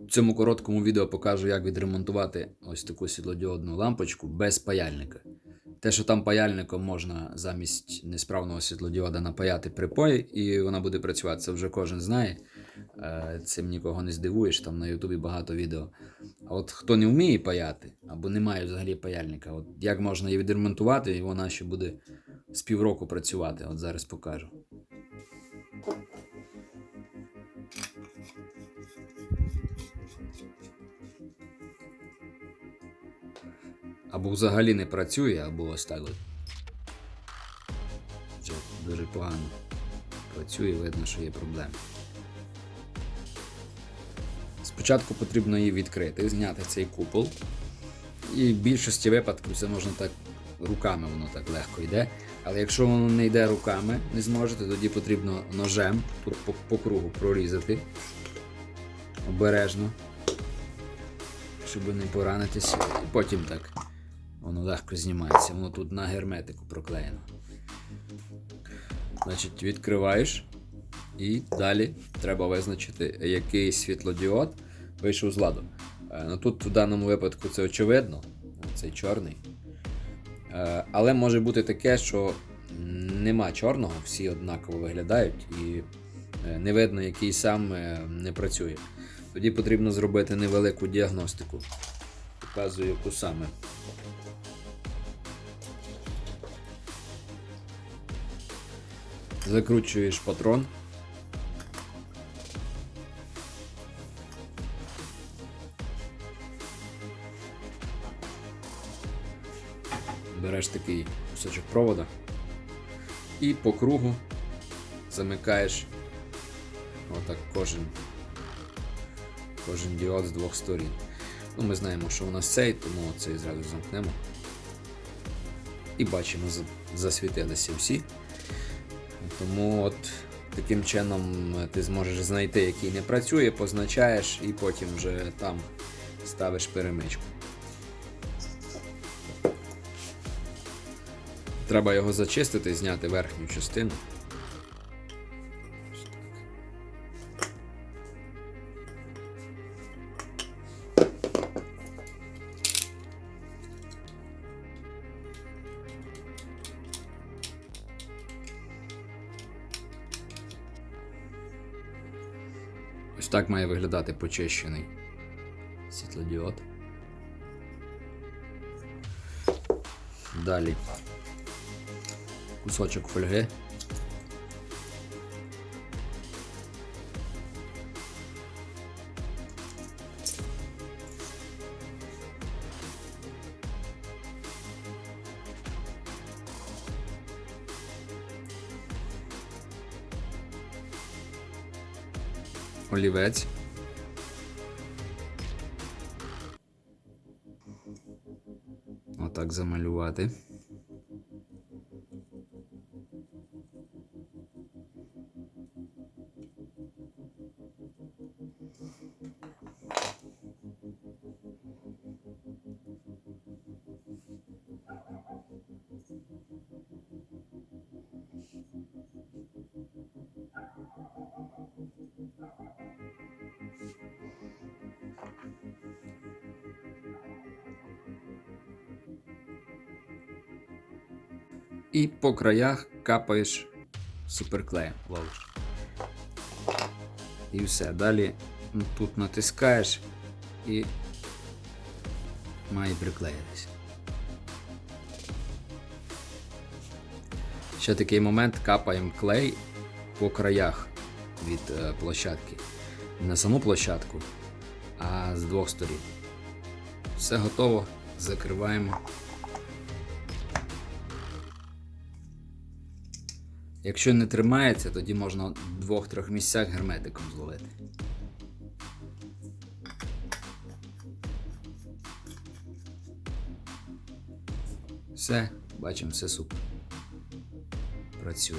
В цьому короткому відео покажу, як відремонтувати ось таку світлодіодну лампочку без паяльника. Те, що там паяльником можна замість несправного світлодіода напаяти припой, і вона буде працювати, це вже кожен знає. Е, Цим нікого не здивуєш, там на Ютубі багато відео. А от хто не вміє паяти, або не має взагалі паяльника, от як можна її відремонтувати, і вона ще буде з півроку працювати. От зараз покажу. Або взагалі не працює, або ось так от. Дуже погано працює, видно, що є проблеми. Спочатку потрібно її відкрити, зняти цей купол. І в більшості випадків це можна так руками, воно так легко йде. Але якщо воно не йде руками, не зможете, тоді потрібно ножем по, по кругу прорізати обережно, щоб не поранитися. І потім так воно легко знімається. Воно тут на герметику проклеєно. Значить, відкриваєш. І далі треба визначити, який світлодіод вийшов з ладу. Е, Ну, тут в даному випадку це очевидно, цей чорний. Е, Але може бути таке, що нема чорного, всі однаково виглядають і е, не видно, який саме не працює. Тоді потрібно зробити невелику діагностику. Показую, яку саме. Закручуєш патрон. Береш такий кусочок провода і по кругу замикаєш отак кожен, кожен діод з двох сторін. Ну, Ми знаємо, що у нас цей, тому цей зразу замкнемо. І бачимо, за- засвітилися всі. Тому от таким чином ти зможеш знайти, який не працює, позначаєш і потім вже там ставиш перемичку. Треба його зачистити, зняти верхню частину. Ось так має виглядати почищений світлодіод. Далі кусочок фольги. Олівець. Отак замалювати. І по краях капаєш суперклеєм. Ловиш. І все. Далі ну, тут натискаєш і має приклеїтися. Ще такий момент капаємо клей по краях від е, площадки. Не на саму площадку, а з двох сторін. Все готово. Закриваємо. Якщо не тримається, тоді можна в двох-трьох місцях герметиком зловити. Все, бачимо, все супер. Працює.